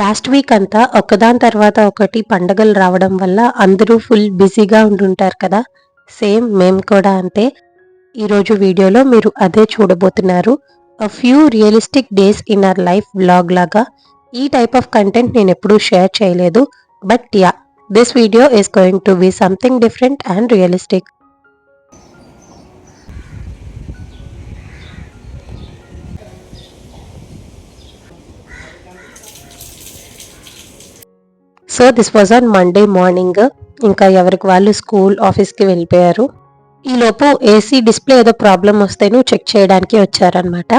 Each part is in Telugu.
లాస్ట్ వీక్ అంతా ఒకదాని తర్వాత ఒకటి పండగలు రావడం వల్ల అందరూ ఫుల్ బిజీగా ఉంటుంటారు కదా. సేమ్ మేము కూడా అంతే. ఈరోజు వీడియోలో మీరు అదే చూడబోతున్నారు. A few realistic days in our life blog లాగా. ఈ టైప్ ఆఫ్ కంటెంట్ నేను ఎప్పుడూ షేర్ చేయలేదు. But yeah this video is going to be something different and realistic so this was on Monday morning ఇంకా ఎవరికి వాళ్ళు స్కూల్ ఆఫీస్కి వెళ్ళిపోయారు. ఈలోపు ఏసీ డిస్ప్లే ఏదో ప్రాబ్లం వస్తేను చెక్ చేయడానికి వచ్చారనమాట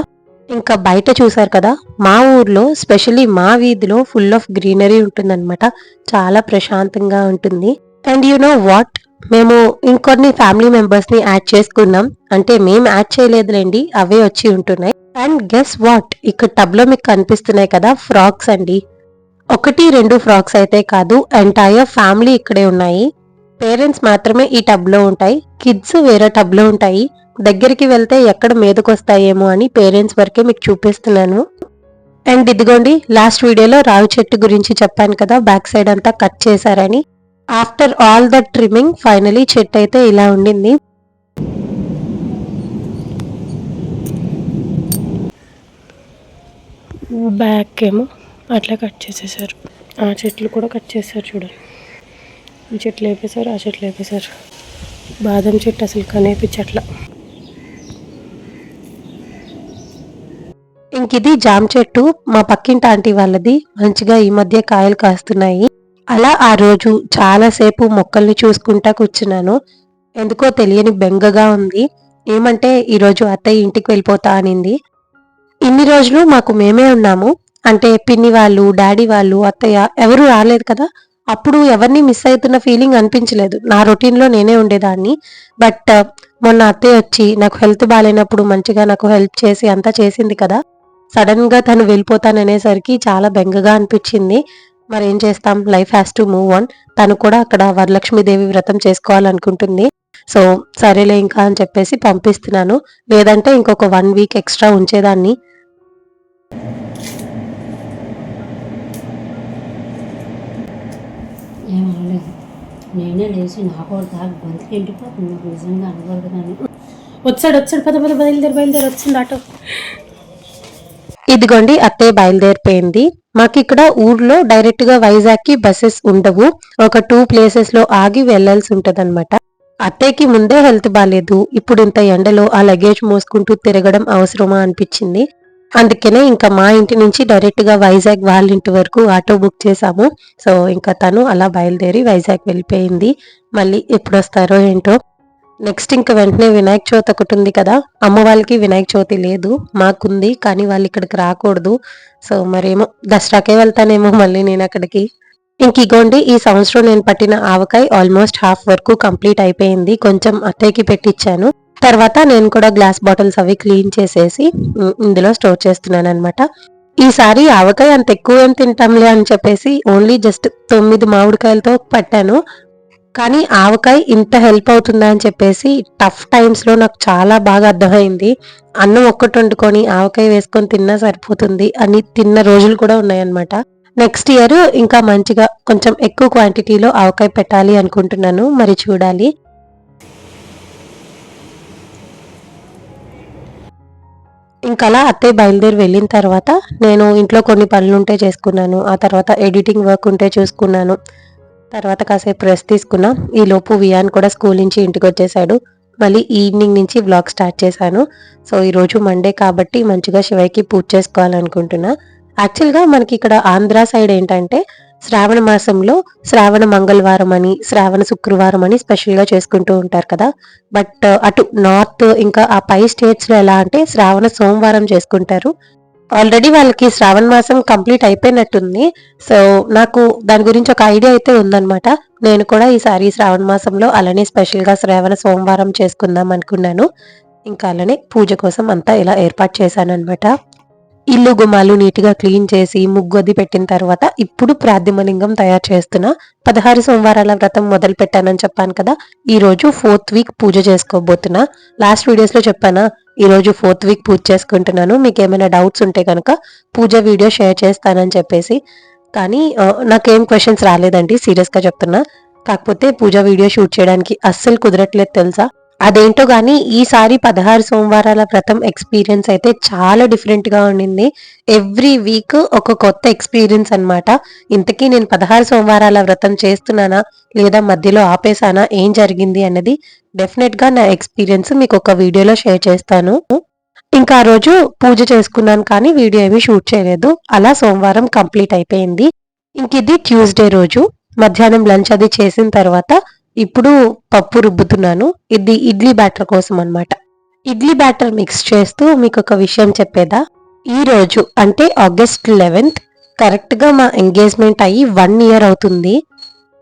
ఇంకా బయట చూసారు కదా మా ఊర్లో స్పెషలీ మా వీధిలో ఫుల్ ఆఫ్ గ్రీనరీ ఉంటుందన్నమాట. చాలా ప్రశాంతంగా ఉంటుంది. అండ్ యు నో వాట్ మేము ఇంకొన్ని ఫ్యామిలీ మెంబర్స్ని యాడ్ చేసుకున్నాం. అంటే మేము యాడ్ చేయలేదులేండి అవే వచ్చి ఉంటున్నాయి. అండ్ గెస్ వాట్ ఇక్కడ టబ్లో మీకు కనిపిస్తున్నాయి కదా ఫ్రాక్స్ అండి. ఒకటి రెండు ఫ్రాక్స్ అయితే కాదు ఎంటైర్ ఫ్యామిలీ ఇక్కడే ఉన్నాయి. పేరెంట్స్ మాత్రమే ఈ టబ్లో ఉంటాయి. కిడ్స్ వేరే టబ్లో ఉంటాయి. దగ్గరికి వెళ్తే ఎక్కడ మీదకొస్తాయేమో అని పేరెంట్స్ వరకే మీకు చూపిస్తున్నాను. అండ్ ఇదిగోండి లాస్ట్ వీడియోలో రావి చెట్టు గురించి చెప్పాను కదా బ్యాక్ సైడ్ అంతా కట్ చేశారని. After all the trimming finally చెట్టు అయితే ఇలా ఉండింది. బ్యాక్ ఏమో. అట్లా కట్ చేసేసారు. ఆ చెట్లు కూడా కట్ చేశారు చూడండి. ఈ చెట్లు వేపేశారు ఆ చెట్లు వేపేశారు. బాదం చెట్టు అసలు కనేపించట్ల ఇంక ఇది జామ చెట్టు. మా పక్కింటి ఆంటీ వాళ్ళది. మంచిగా ఈ మధ్య కాయలు కాస్తున్నాయి. అలా ఆ రోజు చాలాసేపు మొక్కల్ని చూసుకుంటా కూర్చున్నాను. ఎందుకో తెలియని బెంగగా ఉంది. ఏమంటే ఈరోజు అత్తయ్య ఇంటికి వెళ్ళిపోతా అనింది. ఇన్ని రోజులు మాకు మేమే ఉన్నాము. అంటే పిన్ని వాళ్ళు డాడీ వాళ్ళు అత్తయ్య ఎవరు రాలేదు కదా అప్పుడు ఎవరిని మిస్ అవుతున్న ఫీలింగ్ అనిపించలేదు. నా రొటీన్లో నేనే ఉండేదాన్ని. బట్ uh, మొన్న అత్తయ్య వచ్చి నాకు హెల్త్ బాగాలేనప్పుడు మంచిగా నాకు హెల్ప్ చేసి అంతా చేసింది కదా సడన్గా తను వెళ్ళిపోతాననేసరికి చాలా బెంగగా అనిపించింది. మరి ఏం చేస్తాం? Life has to move on తను కూడా అక్కడ వరలక్ష్మీదేవి వ్రతం చేసుకోవాలనుకుంటుంది. సో సరేలే ఇంకా అని చెప్పేసి పంపిస్తున్నాను. లేదంటే ఇంకొక వన్ వీక్ ఎక్స్ట్రా ఉంచేదాన్ని. ఏమనలేదు నేనే లేచి నాకు కూడా తాగి గొంతుకి ఎండిపోతుంది నాకు నిజంగా అనకూడదు వచ్చాడు వచ్చాడు పద పద బయలుదేరి బయలుదేరి వచ్చింది ఆటో. ఇదిగోండి అత్తయ్య బయలుదేరిపోయింది. మాకు ఇక్కడ ఊర్లో డైరెక్ట్గా వైజాగ్కి బస్సెస్ ఉండవు. ఒక టూ ప్లేసెస్లో ఆగి వెళ్ళాల్సి ఉంటది అనమాట అత్తయ్యకి ముందే హెల్త్ బాగాలేదు ఇప్పుడు ఇంత ఎండలో ఆ లగేజ్ మోసుకుంటూ తిరగడం అవసరమా అనిపించింది. అందుకనే ఇంకా మా ఇంటి నుంచి డైరెక్ట్గా వైజాగ్ వాళ్ళ ఇంటి వరకు ఆటో బుక్ చేసాము సో ఇంకా తను అలా బయలుదేరి వైజాగ్ వెళ్ళిపోయింది. మళ్ళీ ఎప్పుడు వస్తారో ఏంటో. నెక్స్ట్ ఇంకా వెంటనే వినాయక చవితి ఒకటి ఉంది కదా. అమ్మ వాళ్ళకి వినాయక చవితి లేదు. మాకుంది కానీ వాళ్ళు ఇక్కడికి రాకూడదు. సో మరేమో. దసరాకే వెళ్తానేమో మళ్ళీ నేను అక్కడికి. ఇంక ఇగోండి ఈ సంవత్సరం నేను పట్టిన ఆవకాయ ఆల్మోస్ట్ హాఫ్ వరకు కంప్లీట్ అయిపోయింది. కొంచెం అత్తయ్యకి పెట్టించాను తర్వాత నేను కూడా గ్లాస్ బాటిల్స్ అవి క్లీన్ చేసేసి ఇందులో స్టోర్ చేస్తున్నాను అనమాట ఈసారి ఆవకాయ అంత ఎక్కువ ఏం తింటాంలే అని చెప్పేసి ఓన్లీ జస్ట్ తొమ్మిది మామిడికాయలతో పట్టాను. కానీ ఆవకాయ ఇంత హెల్ప్ అవుతుందా అని చెప్పేసి టఫ్ టైమ్స్లో నాకు చాలా బాగా అర్థమైంది. అన్నం ఒక్కటి వండుకొని ఆవకాయ వేసుకొని తిన్నా సరిపోతుంది అని తిన్న రోజులు కూడా ఉన్నాయన్నమాట. నెక్స్ట్ ఇయర్ ఇంకా మంచిగా కొంచెం ఎక్కువ క్వాంటిటీలో ఆవకాయ పెట్టాలి అనుకుంటున్నాను. మరి చూడాలి. అలా అత్తయ్య బయలుదేరి వెళ్ళిన తర్వాత నేను ఇంట్లో కొన్ని పనులు ఉంటే చేసుకున్నాను. ఆ తర్వాత ఎడిటింగ్ వర్క్ ఉంటే చూసుకున్నాను. తర్వాత కాసేపు రెస్ట్ తీసుకున్నా. ఈ లోపు వియాన్ కూడా స్కూల్ నుంచి ఇంటికి వచ్చేసాడు. మళ్ళీ ఈవినింగ్ నుంచి వ్లాగ్ స్టార్ట్ చేశాను. సో ఈరోజు మండే కాబట్టి మంచిగా శివయ్కి పూజ చేసుకోవాలనుకుంటున్నా. యాక్చువల్గా మనకి ఇక్కడ ఆంధ్ర సైడ్ ఏంటంటే శ్రావణ మాసంలో శ్రావణ మంగళవారం అని శ్రావణ శుక్రవారం అని స్పెషల్గా చేసుకుంటూ ఉంటారు కదా. బట్ అటు నార్త్ ఇంకా ఆ పై స్టేట్స్లో ఎలా అంటే శ్రావణ సోమవారం చేసుకుంటారు. ఆల్రెడీ వాళ్ళకి శ్రావణ మాసం కంప్లీట్ అయిపోయినట్టుంది. సో నాకు దాని గురించి ఒక ఐడియా అయితే ఉందనమాట నేను కూడా ఈసారి శ్రావణ మాసంలో అలానే స్పెషల్గా శ్రావణ సోమవారం చేసుకుందాం అనుకున్నాను. ఇంకా అలానే పూజ కోసం అంతా ఇలా ఏర్పాటు చేశాను అనమాట ఇల్లు గుమ్మాలు నీట్గా క్లీన్ చేసి ముగ్గొద్ది పెట్టిన తర్వాత ఇప్పుడు ప్రార్థిమలింగం తయారు చేస్తున్నా పదహారు సోమవారాల వ్రతం మొదలు పెట్టానని చెప్పాను కదా. ఈ రోజు ఫోర్త్ వీక్ పూజ చేసుకోబోతున్నా. లాస్ట్ వీడియోస్లో చెప్పానా? ఈ రోజు ఫోర్త్ వీక్ పూజ చేసుకుంటున్నాను. మీకు ఏమైనా డౌట్స్ ఉంటే కనుక పూజ వీడియో షేర్ చేస్తానని చెప్పేసి. కానీ నాకేం క్వశ్చన్స్ రాలేదండి. సీరియస్గా చెప్తున్నా. కాకపోతే పూజ వీడియో షూట్ చేయడానికి అస్సలు కుదరట్లేదు తెలుసా? అదేంటో కానీ ఈసారి పదహారు సోమవారాల వ్రతం ఎక్స్పీరియన్స్ అయితే చాలా డిఫరెంట్గా ఉండింది. ఎవ్రీ వీక్ ఒక కొత్త ఎక్స్పీరియన్స్ అనమాట ఇంతకీ నేను పదహారు సోమవారాల వ్రతం చేస్తున్నానా? లేదా మధ్యలో ఆపేసానా ఏం జరిగింది అన్నది డెఫినెట్గా నా ఎక్స్పీరియన్స్ మీకు ఒక వీడియోలో షేర్ చేస్తాను. ఇంకా ఆ రోజు పూజ చేసుకున్నాను కానీ వీడియో ఏమీ షూట్ చేయలేదు. అలా సోమవారం కంప్లీట్ అయిపోయింది. ఇంక ఇది ట్యూస్డే రోజు. మధ్యాహ్నం లంచ్ అది చేసిన తర్వాత ఇప్పుడు పప్పు రుబ్బుతున్నాను. ఇది ఇడ్లీ బ్యాటర్ కోసం అనమాట ఇడ్లీ బ్యాటర్ మిక్స్ చేస్తూ మీకు ఒక విషయం చెప్పేదా? ఈ రోజు అంటే ఆగస్ట్ లెవెన్త్ కరెక్ట్గా మా ఎంగేజ్మెంట్ అయ్యి వన్ ఇయర్ అవుతుంది.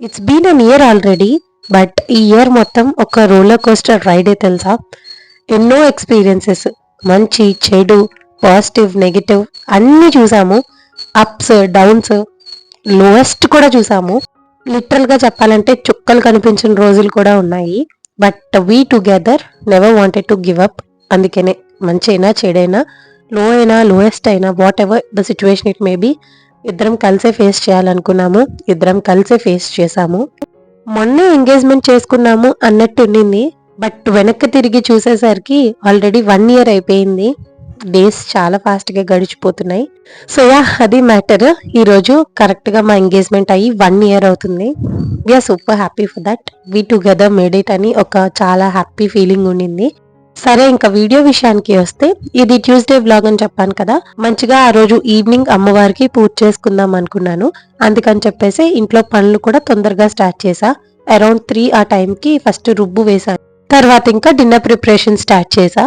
It's been an year already but ఈ ఇయర్ మొత్తం ఒక రోలర్ కోస్టర్ రైడే తెలుసా? ఎన్నో ఎక్స్పీరియన్సెస్ మంచి చెడు పాజిటివ్ నెగిటివ్ అన్నీ చూసాము. అప్స్ డౌన్స్ లోయెస్ట్ కూడా చూసాము. లిటరల్గా చెప్పాలంటే చుక్కలు కనిపించిన రోజులు కూడా ఉన్నాయి. But we together never wanted to give up. అందుకనే మంచి అయినా చెడైనా లో అయినా లోయెస్ట్ అయినా whatever the situation it may be ఇద్దరం కలిసే ఫేస్ చేయాలనుకున్నాము. ఇద్దరం కలిసే ఫేస్ చేసాము మొన్నే ఎంగేజ్మెంట్ చేసుకున్నాము అన్నట్టు ఉండింది బట్ వెనక్కి తిరిగి చూసేసరికి ఆల్రెడీ వన్ ఇయర్ అయిపోయింది. డేస్ చాలా ఫాస్ట్గా గడిచిపోతున్నాయి. సో యా అది మ్యాటర్. ఈరోజు కరెక్ట్గా మా ఎంగేజ్మెంట్ అయ్యి వన్ ఇయర్ అవుతుంది. We are super happy for that. We together made it అని ఒక చాలా హ్యాపీ ఫీలింగ్ ఉండింది. సరే ఇంకా వీడియో విషయానికి వస్తే ఇది ట్యూస్డే వ్లాగ్ అని చెప్పాను కదా. మంచిగా ఆ రోజు ఈవినింగ్ అమ్మవారికి పూజ చేసుకుందాం అనుకున్నాను. అందుకని చెప్పేసి ఇంట్లో పనులు కూడా తొందరగా స్టార్ట్ చేసా అరౌండ్ త్రీ ఆ టైంకి ఫస్ట్ రుబ్బు వేశాను. తర్వాత ఇంకా డిన్నర్ ప్రిపరేషన్ స్టార్ట్ చేసా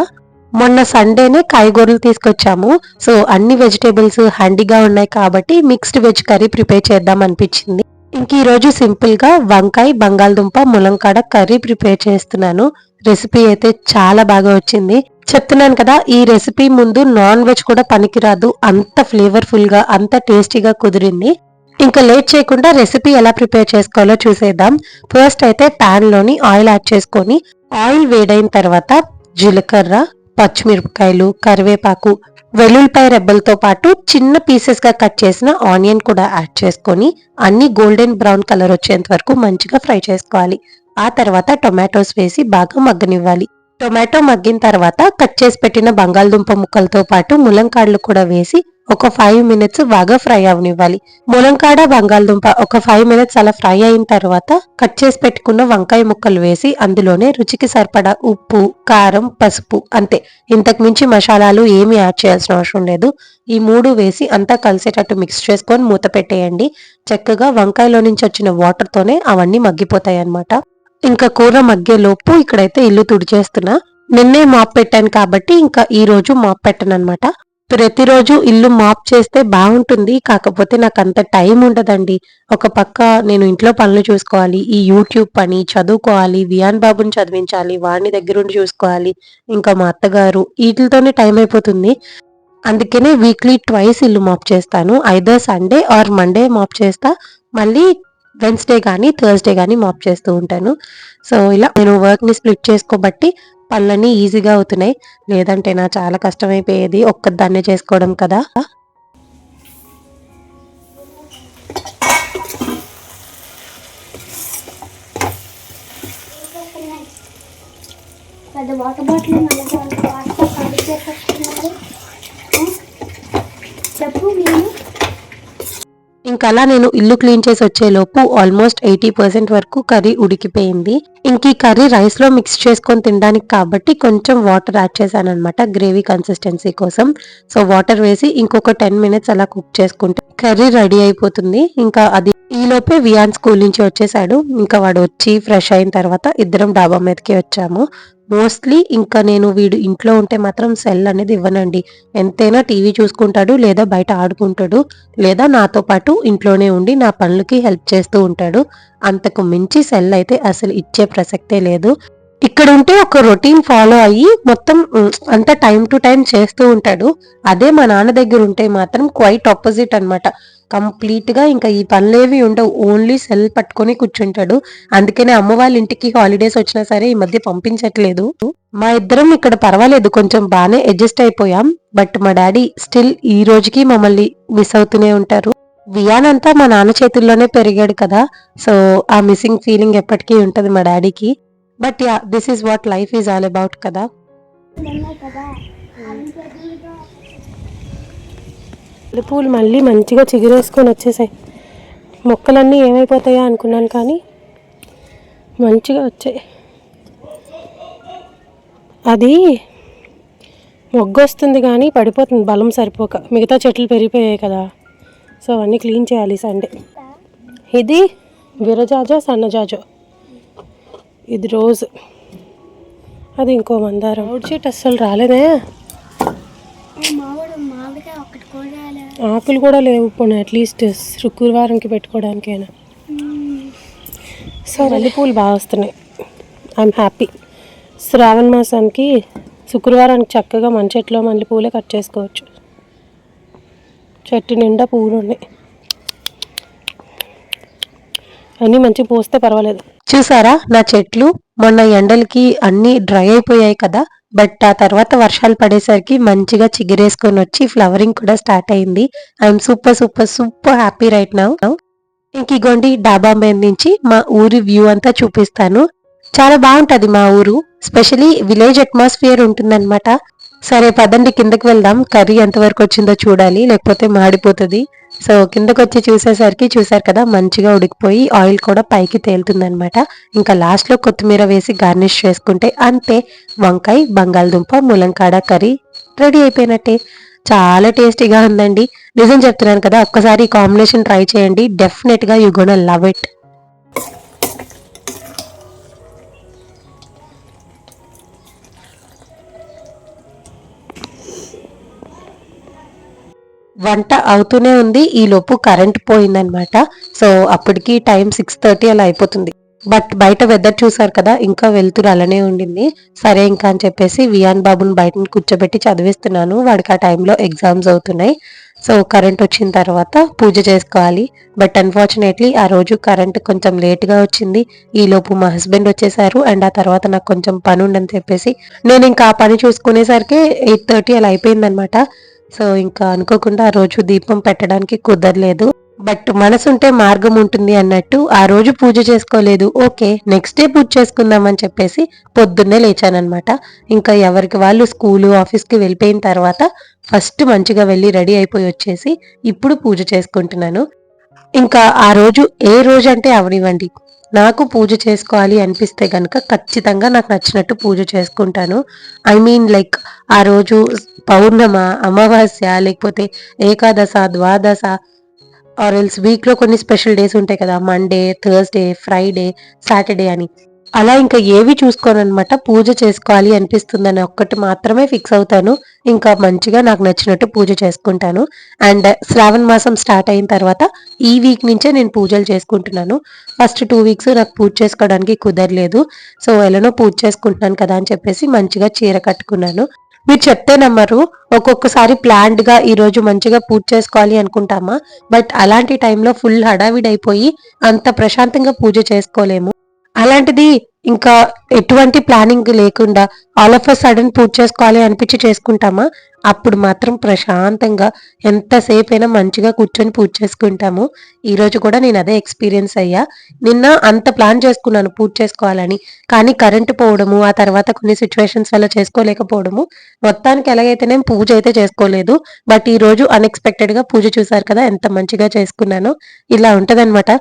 మొన్న సండేనే కాయగూరలు తీసుకొచ్చాము. సో అన్ని వెజిటేబుల్స్ హ్యాండీగా ఉన్నాయి కాబట్టి మిక్స్డ్ వెజ్ కర్రీ ప్రిపేర్ చేద్దాం అనిపించింది. ఇంక ఈరోజు సింపుల్గా వంకాయ బంగాళదుంప ములంకాడ కర్రీ ప్రిపేర్ చేస్తున్నాను. రెసిపీ అయితే చాలా బాగా వచ్చింది. చెప్తున్నాను కదా ఈ రెసిపీ ముందు నాన్ వెజ్ కూడా పనికిరాదు. అంత ఫ్లేవర్ఫుల్గా అంత టేస్టీగా కుదిరింది. ఇంకా లేట్ చేయకుండా రెసిపీ ఎలా ప్రిపేర్ చేసుకోవాలో చూసేద్దాం. ఫస్ట్ అయితే పాన్లోని ఆయిల్ యాడ్ చేసుకొని ఆయిల్ వేడైన తర్వాత జీలకర్ర పచ్చిమిరపకాయలు కరివేపాకు వెల్లుల్లిపాయ రెబ్బలతో పాటు చిన్న పీసెస్గా కట్ చేసిన ఆనియన్ కూడా యాడ్ చేసుకొని అన్ని గోల్డెన్ బ్రౌన్ కలర్ వచ్చేంత వరకు మంచిగా ఫ్రై చేసుకోవాలి. ఆ తర్వాత టొమాటోస్ వేసి బాగా మగ్గనివ్వాలి. టొమాటో మగ్గిన తర్వాత కట్ చేసి పెట్టిన బంగాళదుంప ముక్కలతో పాటు ములంకాడలు కూడా వేసి ఒక ఫైవ్ మినిట్స్ బాగా ఫ్రై అవనివ్వాలి. ములంకాడ బంగాళదుంప ఒక ఫైవ్ మినిట్స్ అలా ఫ్రై అయిన తర్వాత కట్ చేసి పెట్టుకున్న వంకాయ ముక్కలు వేసి అందులోనే రుచికి సరిపడా ఉప్పు కారం పసుపు అంతే. ఇంతకు మించి మసాలాలు ఏమీ యాడ్ చేయాల్సిన అవసరం లేదు. ఈ మూడు వేసి అంతా కలిసేటట్టు మిక్స్ చేసుకొని మూత పెట్టేయండి. చక్కగా వంకాయలో నుంచి వచ్చిన వాటర్తోనే అవన్నీ మగ్గిపోతాయి అన్నమాట ఇంకా కూర మగ్గే లోపు ఇక్కడైతే ఇల్లు తుడిచేస్తున్నా. నిన్నే మాప్ పెట్టాను కాబట్టి ఇంకా ఈ రోజు మాప్ పెట్టను అనమాట ప్రతిరోజు ఇల్లు మాప్ చేస్తే బాగుంటుంది కాకపోతే నాకు అంత టైం ఉండదండి. ఒక పక్క నేను ఇంట్లో పనులు చూసుకోవాలి ఈ యూట్యూబ్ పని చదువుకోవాలి వియాన్ బాబుని చదివించాలి వాడిని దగ్గరుండి చూసుకోవాలి ఇంకా మా అత్తగారు వీటితోనే టైం అయిపోతుంది. అందుకనే వీక్లీ ట్వైస్ ఇల్లు మాప్ చేస్తాను. Either Sunday or Monday mop చేస్తా. మళ్ళీ వెన్స్డే కానీ థర్స్డే కానీ మాప్ చేస్తూ ఉంటాను. సో ఇలా నేను వర్క్ని స్ప్లిట్ చేసుకోబట్టి పనులన్నీ ఈజీగా అవుతున్నాయి. లేదంటే నా చాలా కష్టమైపోయేది ఒక్కదాన్నే చేసుకోవడం కదా? పెద్ద వాటర్ బాటిల్ మళ్ళీ చెప్పు మీరు ఇంకా అలా నేను ఇల్లు క్లీన్ చేసి వచ్చేలోపు ఆల్మోస్ట్ ఎయిటీ పర్సెంట్ వరకు కర్రీ ఉడికిపోయింది. ఇంక ఈ కర్రీ రైస్లో మిక్స్ చేసుకొని తినడానికి కాబట్టి కొంచెం వాటర్ యాడ్ చేశాను అనమాట గ్రేవీ కన్సిస్టెన్సీ కోసం. సో వాటర్ వేసి ఇంకొక టెన్ మినిట్స్ అలా కుక్ చేసుకుంటే కర్రీ రెడీ అయిపోతుంది. ఇంకా అది ఈ లోపే వియాన్ స్కూల్ నుంచి వచ్చేసాడు. ఇంకా వాడు వచ్చి ఫ్రెష్ అయిన తర్వాత ఇద్దరం డాబా మీదకి వచ్చాము. మోస్ట్లీ ఇంకా నేను వీడు ఇంట్లో ఉంటే మాత్రం సెల్ అనేది ఇవ్వనండి. ఎంతైనా టీవీ చూసుకుంటాడు లేదా బయట ఆడుకుంటాడు లేదా నాతో పాటు ఇంట్లోనే ఉండి నా పనులకి హెల్ప్ చేస్తూ ఉంటాడు. అంతకు మించి సెల్ అయితే అసలు ఇచ్చే ప్రసక్తే లేదు. ఇక్కడ ఉంటే ఒక రొటీన్ ఫాలో అయ్యి మొత్తం అంత అంతా టైం టు టైం చేస్తూ ఉంటాడు. అదే మా నాన్న దగ్గర ఉంటే మాత్రం క్వైట్ ఆపోజిట్ అన్నమాట. కంప్లీట్గా ఇంకా ఈ పనులేవి ఉండవు. ఓన్లీ సెల్ పట్టుకొని కూర్చుంటాడు. అందుకనే అమ్మ వాళ్ళ ఇంటికి హాలిడేస్ వచ్చినా సరే ఈ మధ్య పంపించట్లేదు. మా ఇద్దరం ఇక్కడ పర్వాలేదు. కొంచెం బాగానే అడ్జస్ట్ అయిపోయాం. బట్ మా డాడీ స్టిల్ ఈ రోజుకి మమ్మల్ని మిస్ అవుతూనే ఉంటారు. వియాన్ అంతా మా నాన్న చేతుల్లోనే పెరిగాడు కదా. సో ఆ మిస్సింగ్ ఫీలింగ్ ఎప్పటికీ ఉంటుంది మా డాడీకి. But yeah this is what life is all about కదా పూలు మళ్ళీ మంచిగా చిగురేసుకొని వచ్చేసాయి. మొక్కలన్నీ ఏమైపోతాయా అనుకున్నాను కానీ మంచిగా వచ్చాయి. అది మొగ్గు వస్తుంది కానీ పడిపోతుంది బలం సరిపోక. మిగతా చెట్లు పెరిగిపోయాయి కదా. సో అవన్నీ క్లీన్ చేయాలి సండే. ఇది విరజాజో సన్నజాజో. ఇది రోజు. అది ఇంకో మందారం. అవుట్ షీట్ అస్సలు రాలేదే మామిడి మామిడికాయ ఒకటి కూడా ఆకులు కూడా లేవు పోనీ అట్లీస్ట్ శుక్రవారంకి పెట్టుకోవడానికైనా. సో మల్లెపూలు బాగా వస్తున్నాయి. ఐఎమ్ హ్యాపీ శ్రావణ మాసానికి శుక్రవారానికి చక్కగా మన చెట్లో మల్లెపూలే కట్ చేసుకోవచ్చు. చెట్టు నిండా పువ్వులు ఉన్నాయి. అన్నీ మంచిగా పోస్తే పర్వాలేదు. చూసారా? నా చెట్లు మొన్న ఎండలకి అన్ని డ్రై అయిపోయాయి కదా. బట్ ఆ తర్వాత వర్షాలు పడేసరికి మంచిగా చిగురేసుకొని వచ్చి ఫ్లవరింగ్ కూడా స్టార్ట్ అయింది. I'm super super super happy right now. ఇంక ఇగోండి డాబా మీద నుంచి మా ఊరి వ్యూ అంతా చూపిస్తాను. చాలా బాగుంటది మా ఊరు. స్పెషలీ విలేజ్ అట్మాస్ఫియర్ ఉంటుందన్నమాట. సరే పదండి కిందకి వెళ్దాం. కర్రీ ఎంతవరకు వచ్చిందో చూడాలి లేకపోతే మాడిపోతుంది. సో కిందకు వచ్చి చూసేసరికి చూసారు కదా మంచిగా ఉడికిపోయి ఆయిల్ కూడా పైకి తేలుతుందనమాట ఇంకా లాస్ట్లో కొత్తిమీర వేసి గార్నిష్ చేసుకుంటే అంతే వంకాయ బంగాళదుంప ములంకాడ కర్రీ రెడీ అయిపోయినట్టే. చాలా టేస్టీగా ఉందండి. నిజం చెప్తున్నాను కదా ఒక్కసారి ఈ కాంబినేషన్ ట్రై చేయండి. డెఫినెట్గా యూ గోన లవ్ ఇట్ వంట అవుతూనే ఉంది. ఈలోపు కరెంట్ పోయిందనమాట సో అప్పటికి టైం సిక్స్ థర్టీ అలా అయిపోతుంది. బట్ బయట వెదర్ చూసారు కదా ఇంకా వెళ్తురు అలానే ఉండింది. సరే ఇంకా అని చెప్పేసి వియాన్ బాబుని బయట కూర్చోబెట్టి చదివిస్తున్నాను. వాడికి ఆ టైంలో ఎగ్జామ్స్ అవుతున్నాయి. సో కరెంట్ వచ్చిన తర్వాత పూజ చేసుకోవాలి. బట్ అన్ఫార్చునేట్లీ ఆ రోజు కరెంట్ కొంచెం లేట్గా వచ్చింది. ఈలోపు మా హస్బెండ్ వచ్చేసారు. అండ్ ఆ తర్వాత నాకు కొంచెం పని ఉండని చెప్పేసి నేను ఇంకా ఆ పని చూసుకునేసరికి ఎయిట్ థర్టీ అలా అయిపోయిందనమాట సో ఇంకా అనుకోకుండా ఆ రోజు దీపం పెట్టడానికి కుదరలేదు. బట్ మనసుంటే మార్గం ఉంటుంది అన్నట్టు ఆ రోజు పూజ చేసుకోలేదు. ఓకే నెక్స్ట్ డే పూజ చేసుకుందాం అని చెప్పేసి పొద్దున్నే లేచానమాట ఇంకా ఎవరికి వాళ్ళు స్కూలు ఆఫీస్కి వెళ్ళిపోయిన తర్వాత ఫస్ట్ మంచిగా వెళ్ళి రెడీ అయిపోయి వచ్చేసి ఇప్పుడు పూజ చేసుకుంటున్నాను. ఇంకా ఆ రోజు ఏ రోజు అంటే అవనివ్వండి. నాకు పూజ చేసుకోవాలి అనిపిస్తే గనక ఖచ్చితంగా నాకు నచ్చినట్టు పూజ చేసుకుంటాను. ఐ మీన్ లైక్ ఆ రోజు పౌర్ణమ అమావాస్య లేకపోతే ఏకాదశ ద్వాదశ ఆర్ ఎల్స్ వీక్లో కొన్ని స్పెషల్ డేస్ ఉంటాయి కదా మండే థర్స్డే ఫ్రైడే సాటర్డే అని. అలా ఇంకా ఏవి చూసుకోనమాట పూజ చేసుకోవాలి అనిపిస్తుందని ఒక్కటి మాత్రమే ఫిక్స్ అవుతాను. ఇంకా మంచిగా నాకు నచ్చినట్టు పూజ చేసుకుంటాను. అండ్ శ్రావణ మాసం స్టార్ట్ అయిన తర్వాత ఈ వీక్ నుంచే నేను పూజలు చేసుకుంటున్నాను. ఫస్ట్ టూ వీక్స్ నాకు పూజ చేసుకోవడానికి కుదరలేదు. సో ఎలానో పూజ చేసుకుంటున్నాను కదా అని చెప్పేసి మంచిగా చీర కట్టుకున్నాను. మీరు చెప్తే నమ్మరు. ఒక్కొక్కసారి ప్లాన్డ్గా ఈ రోజు మంచిగా పూజ చేసుకోవాలి అనుకుంటామా? బట్ అలాంటి టైంలో ఫుల్ హడావిడి అయిపోయి అంత ప్రశాంతంగా పూజ చేసుకోలేము. అలాంటిది ఇంకా ఎటువంటి ప్లానింగ్ లేకుండా all of a sudden puja చేసుకోవాలి అనిపించి చేసుకుంటామా? అప్పుడు మాత్రం ప్రశాంతంగా ఎంతసేపు అయినా మంచిగా కూర్చొని పూజ చేసుకుంటాము. ఈరోజు కూడా నేను అదే ఎక్స్పీరియన్స్ అయ్యా. నిన్న అంత ప్లాన్ చేసుకున్నాను పూజ చేసుకోవాలని. కానీ కరెంటు పోవడము ఆ తర్వాత కొన్ని సిచ్యువేషన్స్ వల్ల చేసుకోలేకపోవడము. మొత్తానికి ఎలాగైతే నేను పూజ అయితే చేసుకోలేదు. బట్ ఈ రోజు పూజ చూసారు కదా ఎంత మంచిగా చేసుకున్నానో. ఇలా ఉంటదన్నమాట.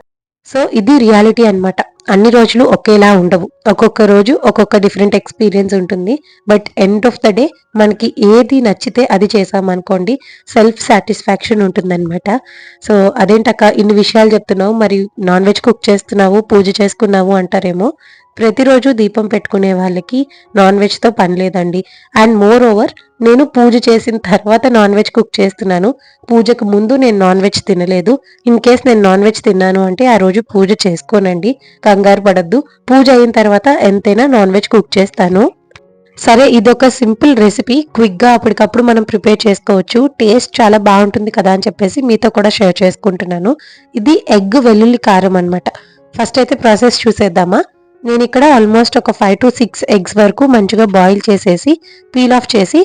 సో ఇది రియాలిటీ అన్నమాట. అన్ని రోజులు ఒకేలా ఉండవు. ఒక్కొక్క రోజు ఒక్కొక్క డిఫరెంట్ ఎక్స్పీరియన్స్ ఉంటుంది. But end of the day మనకి ఏది నచ్చితే అది చేసామనుకోండి సెల్ఫ్ సాటిస్ఫాక్షన్ ఉంటుందన్నమాట. సో అదేంటక్క ఇన్ని విషయాలు చెప్తున్నావు మరి నాన్ వెజ్ కుక్ చేస్తున్నావు పూజ చేసుకున్నావు అంటారేమో. ప్రతిరోజు దీపం పెట్టుకునే వాళ్ళకి నాన్ వెజ్తో పని లేదండి. అండ్ మోర్ ఓవర్ నేను పూజ చేసిన తర్వాత నాన్ వెజ్ కుక్ చేస్తున్నాను. పూజకు ముందు నేను నాన్ వెజ్ తినలేదు. ఇన్ కేస్ నేను నాన్ వెజ్ తిన్నాను అంటే ఆ రోజు పూజ చేసుకోనండి. కంగారు పడద్దు. పూజ అయిన తర్వాత ఎంతైనా నాన్ వెజ్ కుక్ చేస్తాను. సరే ఇదొక సింపుల్ రెసిపీ. క్విక్గా అప్పటికప్పుడు మనం ప్రిపేర్ చేసుకోవచ్చు. టేస్ట్ చాలా బాగుంటుంది కదా అని చెప్పేసి మీతో కూడా షేర్ చేసుకుంటున్నాను. ఇది ఎగ్ వెల్లుల్లి కారం అనమాట ఫస్ట్ అయితే ప్రాసెస్ చూసేద్దామా? నేను ఇక్కడ ఆల్మోస్ట్ ఒక ఫైవ్ టు సిక్స్ ఎగ్స్ వరకు మంచిగా బాయిల్ చేసేసి పీల్ ఆఫ్ చేసి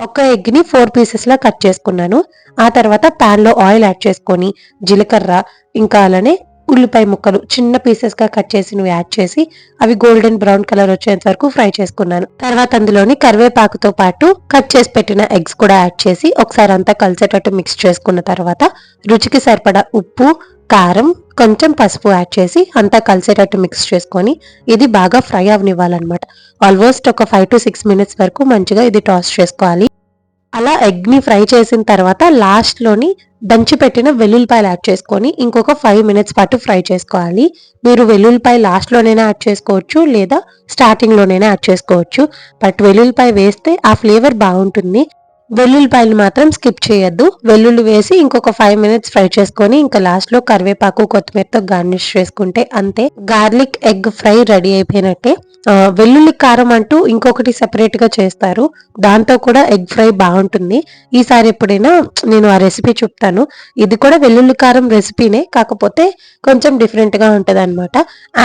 ఒక ఎగ్ని ఫోర్ పీసెస్లా కట్ చేసుకున్నాను. ఆ తర్వాత ప్యాన్లో ఆయిల్ యాడ్ చేసుకొని జీలకర్ర ఇంకా అలానే ఉల్లిపాయ ముక్కలు చిన్న పీసెస్గా కట్ చేసి నువ్వు యాడ్ చేసి అవి గోల్డెన్ బ్రౌన్ కలర్ వచ్చేంత వరకు ఫ్రై చేసుకున్నాను. తర్వాత అందులోని కరివేపాకుతో పాటు కట్ చేసి పెట్టిన ఎగ్స్ కూడా యాడ్ చేసి ఒకసారి అంతా కలిసేటట్టు మిక్స్ చేసుకున్న తర్వాత రుచికి సరిపడా ఉప్పు కారం కొంచెం పసుపు యాడ్ చేసి అంతా కలిసేటట్టు మిక్స్ చేసుకొని ఇది బాగా ఫ్రై అవనివ్వాలన్నమాట. ఆల్మోస్ట్ ఒక ఫైవ్ టు సిక్స్ మినిట్స్ వరకు మంచిగా ఇది టాస్ చేసుకోవాలి. అలా ఎగ్ని ఫ్రై చేసిన తర్వాత లాస్ట్లోని దంచిపెట్టిన పెట్టిన వెల్లుల్లిపాయలు యాడ్ చేసుకొని ఇంకొక ఫైవ్ మినిట్స్ పాటు ఫ్రై చేసుకోవాలి. మీరు వెల్లుల్లిపాయ లాస్ట్లోనైనా యాడ్ చేసుకోవచ్చు లేదా స్టార్టింగ్లోనైనా యాడ్ చేసుకోవచ్చు. బట్ వెల్లుల్లిపాయ వేస్తే ఆ ఫ్లేవర్ బాగుంటుంది. వెల్లుల్లిపాయలు మాత్రం స్కిప్ చేయొద్దు. వెల్లుల్లి వేసి ఇంకొక ఫైవ్ మినిట్స్ ఫ్రై చేసుకొని ఇంకా లాస్ట్లో కరివేపాకు కొత్తిమీరతో గార్నిష్ చేసుకుంటే అంతే. గార్లిక్ ఎగ్ ఫ్రై రెడీ అయిపోయినట్టే. వెల్లుల్లి కారం అంటూ ఇంకొకటి సెపరేట్గా చేస్తారు. దాంతో కూడా ఎగ్ ఫ్రై బాగుంటుంది. ఈసారి ఎప్పుడైనా నేను ఆ రెసిపీ చెప్తాను. ఇది కూడా వెల్లుల్లి కారం రెసిపీనే కాకపోతే కొంచెం డిఫరెంట్గా ఉంటది అనమాట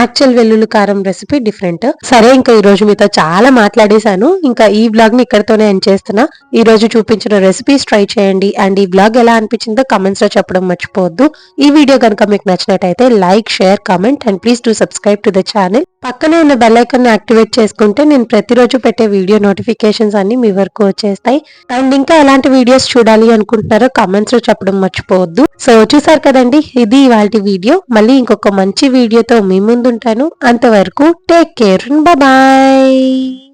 యాక్చువల్ వెల్లుల్లి కారం రెసిపీ డిఫరెంట్ సరే ఇంకా ఈ రోజు మీతో చాలా మాట్లాడేశాను. ఇంకా ఈ బ్లాగ్ని ఇక్కడతోనే ఎండ్ చేస్తున్నా. ఈ రోజు చూపించిన రెసిపీస్ ట్రై చేయండి. అండ్ ఈ బ్లాగ్ ఎలా అనిపించిందో కమెంట్స్లో చెప్పడం మర్చిపోవద్దు. ఈ వీడియో కనుక మీకు నచ్చినట్టయితే like share comment and please to subscribe to the channel పక్కనే ఉన్న బెల్లైకన్ని యాక్టివేట్ చేసుకుంటే నేను ప్రతిరోజు పెట్టే వీడియో నోటిఫికేషన్స్ అన్ని మీ వరకు వచ్చేస్తాయి. అండ్ ఇంకా ఎలాంటి వీడియోస్ చూడాలి అనుకుంటున్నారో కమెంట్స్లో చెప్పడం మర్చిపోవద్దు. సో చూసారు కదండి ఇది ఇవాళ వీడియో మళ్ళీ ఇంకొక మంచి వీడియోతో మీ ముందుంటాను. అంతవరకు టేక్ కేర్ బాయ్